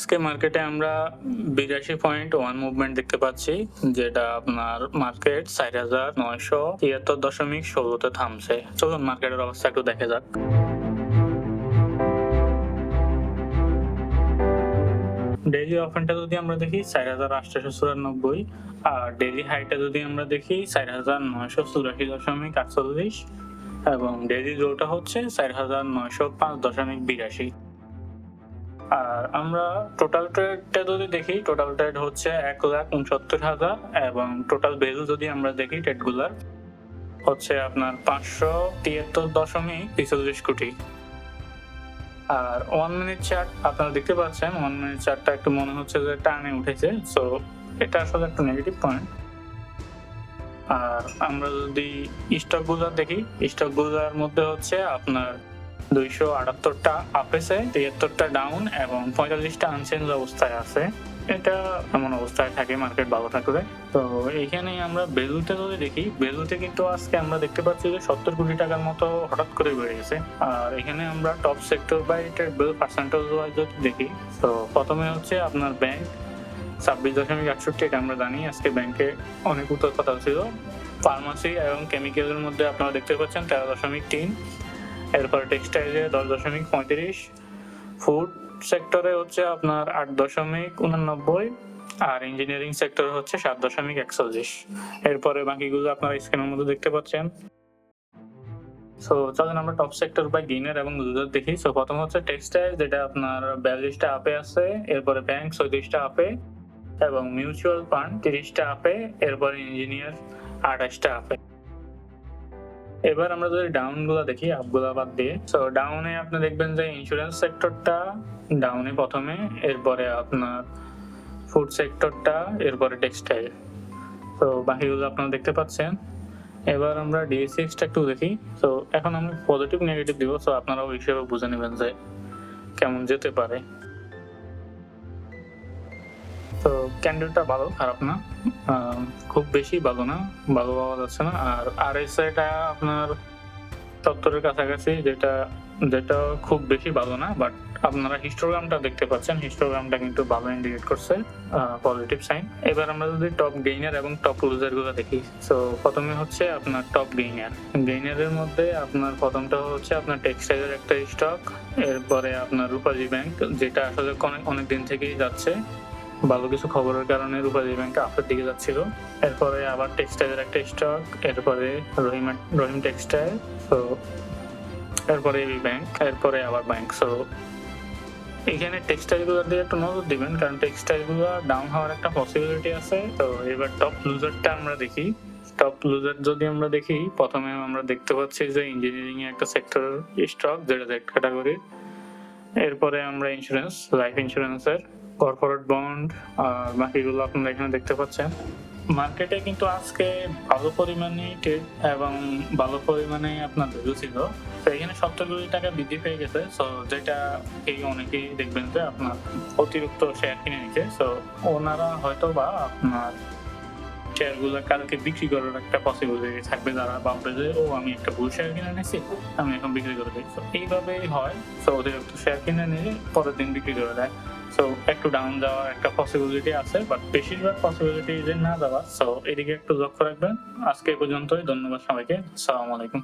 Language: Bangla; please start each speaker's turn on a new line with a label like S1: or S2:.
S1: আজকে মার্কেটে আমরা বিরাশি পয়েন্ট ওয়ান মুভমেন্ট দেখতে পাচ্ছি, যেটা আপনার মার্কেট চার হাজার নয়শো তিয়াত্তর দশমিক ষোলোতে থামছে। চলুন মার্কেটের অবস্থা একটু দেখা যাক। ডেইলি অফেনটা যদি আমরা দেখি, চার হাজার আটশোশো চুরানব্বই, আর ডেইলি হাইটা যদি আমরা দেখি, চার হাজার নয়শো চুরাশি দশমিক আটচল্লিশ, এবং ডেইলি লোটা হচ্ছে চার হাজার নয়শো পাঁচ দশমিক বিরাশি। আর আমরা টোটাল ট্রেডটা যদি দেখি টোটাল ট্রেড হচ্ছে এক লাখ উনসত্তর হাজার এবং টোটাল ভ্যালু যদি আমরা দেখি ট্রেডগুলার হচ্ছে আপনার পাঁচশো তিয়াত্তর দশমিক তেচল্লিশ কোটি। আর ওয়ান মিনিট চার্ট আপনারা দেখতে পাচ্ছেন ওয়ান মিনিট চার্টটা একটু মনে হচ্ছে যে টানে উঠেছে সো এটা আসলে একটা নেগেটিভ পয়েন্ট আর আমরা যদি স্টকগুলো দেখি স্টকগুলোর মধ্যে হচ্ছে আপনার দুইশো আটাত্তরটা আপেছে তিয়াত্তরটা ডাউন এবং পঁয়তাল্লিশটা আনচেঞ্জ অবস্থায় আছে। এটা এমন অবস্থায় থাকে মার্কেট ভালো থাকলে। তো এইখানে আমরা ভ্যালুতে যদি দেখি ভ্যালুতে কিন্তু আজকে আমরা দেখতে পাচ্ছি যে সত্তর কোটি টাকার মতো হঠাৎ করে বেড়ে গেছে। আর এখানে আমরা top sector by value percentage wise যদি দেখি, তো প্রথমে হচ্ছে আপনার ব্যাংক ছাব্বিশ দশমিক আটষট্টি, এটা আমরা জানি, আজকে ব্যাংকে অনেক উত্তর কথা ছিল। ফার্মাসি এবং কেমিক্যালের মধ্যে আপনারা দেখতে পাচ্ছেন তেরো দশমিক তিন। এরপর টেক্সটাইলে দশ দশমিক পঁয়ত্রিশ। ফুড সেক্টরে হচ্ছে আপনার আট দশমিক উনানব্বই আর ইঞ্জিনিয়ারিং সেক্টর হচ্ছে সাত দশমিক একচল্লিশ। এরপরে বাকিগুলো আপনারা স্ক্রিনের মধ্যে দেখতে পাচ্ছেন। সো চলেন আমরা টপ সেক্টর বা গেইনার এবং লুজার দেখি। সো প্রথম হচ্ছে টেক্সটাইল যেটা আপনার বিয়াল্লিশটা আপে আছে, এরপরে ব্যাংক চৌত্রিশটা আপে এবং মিউচুয়াল ফান্ড তিরিশটা আপে এরপরে ইঞ্জিনিয়ার আঠাশটা আপে এবার আমরা যদি ডাউনগুলা দেখি আপগুলা বাদ দিয়ে। তো ডাউনে আপনি দেখবেন যে ইন্স্যুরেন্স সেক্টরটা ডাউনে প্রথমে, এরপরে আপনার ফুড সেক্টরটা এরপরে টেক্সটাইল তো বাকিগুলো আপনারা দেখতে পাচ্ছেন। এবার আমরা ডিএসিক্সটা একটু দেখি। তো এখন আমি পজিটিভ নেগেটিভ দিব। তো আপনারাও হিসেবে বুঝে নেবেন যে কেমন যেতে পারে। তো ক্যান্ডেলটা ভালো, খারাপ না। খুব বেশি ভালো না, ভালো পাওয়া যাচ্ছে না। আর আর এস এটা আপনার সত্তরের কাছাকাছি, যেটা যেটা খুব বেশি ভালো না বাট আপনারা হিস্টোগ্রামটা দেখতে পাচ্ছেন। হিস্টোগ্রামটা কিন্তু ভালো ইন্ডিকেট করছে পজিটিভ সাইন এবার আমরা যদি টপ গেইনার এবং টপ লুজারগুলো দেখি তো প্রথমে হচ্ছে আপনার টপ গেইনার গেইনারের মধ্যে আপনার প্রথমটা হচ্ছে আপনার টেক্সটাইলের একটা স্টক এরপরে আপনার রূপালী ব্যাংক যেটা আসলে অনেক দিন থেকেই যাচ্ছে। ভালো কিছু খবরের কারণে রূপালী ব্যাংক আপের দিকে যাচ্ছিল। এরপরে আবার টেক্সটাইলের একটা স্টক এরপরে রহিম রহিম টেক্সটাইল তো এরপরে এবি ব্যাংক এরপরে আবার ব্যাংক সো এখানে টেক্সটাইলগুলোর দিকে একটু নজর দিবেন, কারণ টেক্সটাইলগুলো ডাউন হওয়ার একটা পসিবিলিটি আছে। তো এবার টপ লুজারটা আমরা দেখি। টপ লুজার যদি আমরা দেখি, প্রথমে আমরা দেখতে পাচ্ছি যে ইঞ্জিনিয়ারিং এ একটা সেক্টর স্টক যেটা জেড ক্যাটাগরি এরপরে আমরা ইন্স্যুরেন্স লাইফ ইন্স্যুরেন্সের কর্পোরেট বন্ড আর বাকিগুলো আপনারা এখানে দেখতে পাচ্ছেন। মার্কেটে কিন্তু আজকে ভালো পরিমাণে ট্রেড এবং ভালো পরিমাণে আপনার ভ্যালু ছিল। তো এখানে সত্তর কোটি টাকা বৃদ্ধি পেয়ে গেছে। সো যেটা এই অনেকেই দেখবেন যে আপনার অতিরিক্ত শেয়ার কিনে নিচ্ছে। সো ওনারা হয়তো বা আপনার শেয়ারগুলো কালকে বিক্রি করার একটা পসিবিলিটি থাকবে। যারা ভাববে যে, ও, আমি একটা ভুল শেয়ার কিনে নিয়েছি, আমি এখন বিক্রি করে দিই। এইভাবেই হয়। সো অতিরিক্ত শেয়ার কিনে নিয়ে পরের দিন বিক্রি করে দেয়। সো একটু ডাউন যাওয়ার একটা পসিবিলিটি আছে বাট বেশিরভাগ পসিবিলিটি যে না যাওয়া সো এদিকে একটু লক্ষ্য রাখবেন। আজকে পর্যন্তই, ধন্যবাদ সবাইকে। সালাম আলাইকুম।